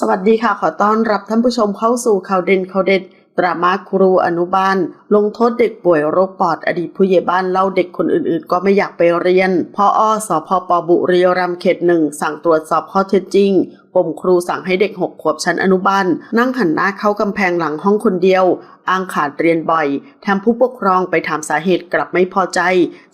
สวัสดีค่ะ ขอต้อนรับท่านผู้ชมเข้าสู่ข่าวเด่นข่าวเด็ดดราม่าครูอนุบาล ลงโทษเด็กป่วยโรคปอดอดีตผู้ใหญ่บ้านเล่าเด็กคนอื่นๆ ก็ไม่อยากไปเรียนพออสพปบุรีรัมย์เขตหนึ่งสั่งตรวจสอบข้อเท็จจริง ปมครูสั่งให้เด็กหกขวบชั้นอนุบาลนั่งหันหน้าเข้ากำแพงหลังห้องคนเดียว อ้างขาดเรียนบ่อยแถมผู้ปกครองไปถามสาเหตุกลับไม่พอใจ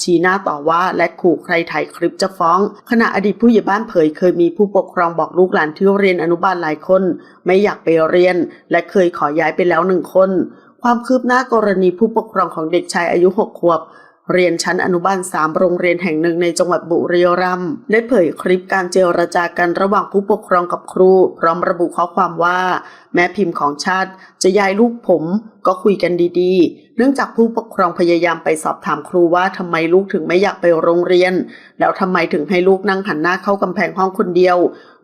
ชี้หน้าต่อว่าและขู่ใครถ่ายคลิปจะฟ้อง ขณะอดีตผู้ใหญ่บ้านเผยเคยมีผู้ปกครองบอกลูกหลานที่เรียนอนุบาลหลายคน ไม่อยากไปเรียน และเคยขอย้ายไปแล้วหนึ่งคน ความคืบหน้ากรณีผู้ปกครองของเด็กชายอายุ6ขวบ เรียนชั้นอนุบาล 3 โรงเรียนแห่งหนึ่งในจังหวัดบุรีรัมย์ได้เผยคลิปการเจรจากันระหว่างผู้ปกครองกับครู พร้อมระบุข้อความว่า แม่พิมพ์ของชาติจะย้ายลูกผมก็คุยกันดีๆ เนื่องจากผู้ปกครองพยายามไปสอบถามครูว่าทำไมลูกถึงไม่อยากไปโรงเรียน แล้วทำไมถึงให้ลูกนั่งหันหน้าเข้ากำแพงห้องคนเดียว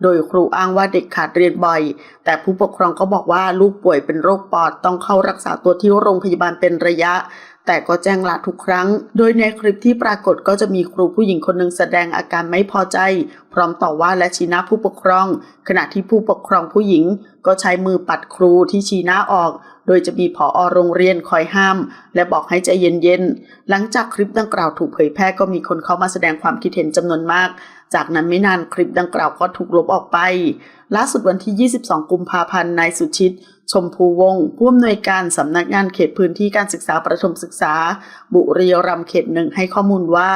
โดยครูอ้างว่าเด็กขาดเรียนบ่อย แต่ผู้ปกครองก็บอกว่าลูกป่วยเป็นโรคปอดต้องเข้ารักษาตัวที่โรงพยาบาลเป็นระยะ แต่ก็แจ้งลาทุกครั้ง โดยในคลิปที่ปรากฏก็จะมีครูผู้หญิงคนหนึ่งแสดงอาการไม่พอใจ พร้อมต่อว่าและชี้หน้าผู้ปกครอง ขณะที่ผู้ปกครองผู้หญิง ก็ใช้มือปัดครูที่ชี้หน้าออก โดยจะมีผอโรงเรียนคอยห้าม และบอกให้ใจเย็นๆ หลังจากคลิปดังกล่าวถูกเผยแพร่ก็มีคนเข้ามาแสดงความคิดเห็นจำนวนมาก จากนั้นไม่นานคลิปดังกล่าวก็ถูกลบออกไป ล่าสุดวันที่ 22 กุมภาพันธ์นายสุชิต ชมพูวงศ์ผู้อำนวยการสำนักงานเขตพื้นที่การศึกษาประถมศึกษา บุรีรัมย์เขตหนึ่งให้ข้อมูลว่า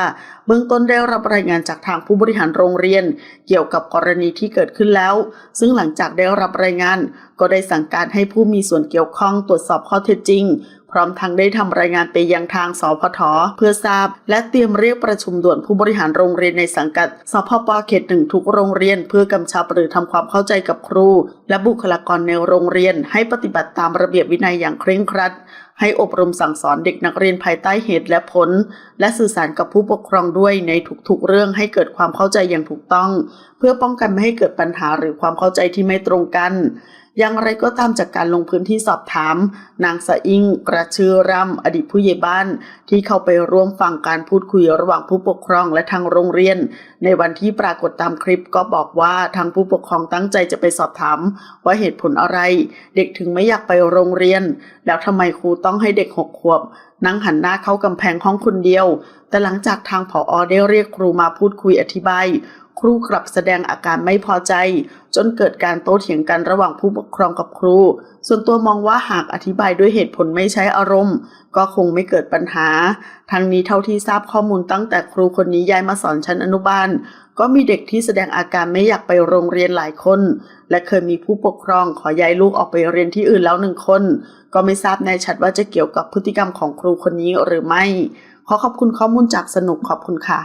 เบื้องต้นได้รับรายงานจากทางผู้บริหารโรงเรียน เกี่ยวกับกรณีที่เกิดขึ้นแล้ว ซึ่งหลังจากได้รับรายงาน ก็ได้สั่งการให้ผู้มีส่วนเกี่ยวข้องตรวจสอบข้อเท็จจริง พร้อมทั้งได้ทำรายงานไปยังทางสพทเพื่อทราบ และเตรียมเรียกประชุมด่วนผู้บริหารโรงเรียนในสังกัดสพปเขตหนึ่งทุกโรงเรียน เพื่อกำชับหรือทำความเข้าใจกับครู และบุคลากรในโรงเรียน ให้ปฏิบัติตามระเบียบวินัยอย่างเคร่งครัด ให้อบรมสั่งสอนเด็กนักเรียนภายใต้เหตุและผล และสื่อสารกับผู้ปกครองด้วยในทุกๆเรื่องให้เกิดความเข้าใจอย่างถูกต้อง เพื่อป้องกันไม่ให้เกิดปัญหาหรือความเข้าใจที่ไม่ตรงกัน อย่างไรก็ตามจากการลงพื้นที่สอบถาม นางสะอิงกระชื่อร่ำอดีตผู้ใหญ่บ้าน ที่เข้าไปร่วมฟังการพูดคุยระหว่างผู้ปกครองและทางโรงเรียน ในวันที่ปรากฏตามคลิปก็บอกว่าทางผู้ปกครองตั้งใจจะไปสอบถาม ว่าเหตุผลอะไร เด็กถึงไม่อยากไปโรงเรียน แล้วทำไมครูต้องให้เด็กหกขวบ นั่งหันหน้าเข้ากำแพงห้องคนเดียว แต่หลังจากทางผออได้เรียกครูมาพูดคุยอธิบาย ครูกลับแสดงอาการไม่พอใจ จนเกิดการโต้เถียงกันระหว่างผู้ปกครองกับครู ส่วนตัวมองว่าหากอธิบายด้วยเหตุผลไม่ใช้อารมณ์ ก็คงไม่เกิดปัญหา ทั้งนี้เท่าที่ทราบข้อมูลตั้งแต่ครูคนนี้ย้ายมาสอนชั้นอนุบาลก็มีเด็กที่แสดงอาการไม่อยากไปโรงเรียนหลายคน และเคยมีผู้ปกครองขอย้ายลูกออกไปเรียนที่อื่นแล้วหนึ่งคน ก็ไม่ทราบแน่ชัดว่าจะเกี่ยวกับพฤติกรรมของครูคนนี้หรือไม่ ขอขอบคุณข้อมูลจากสนุกขอบคุณค่ะ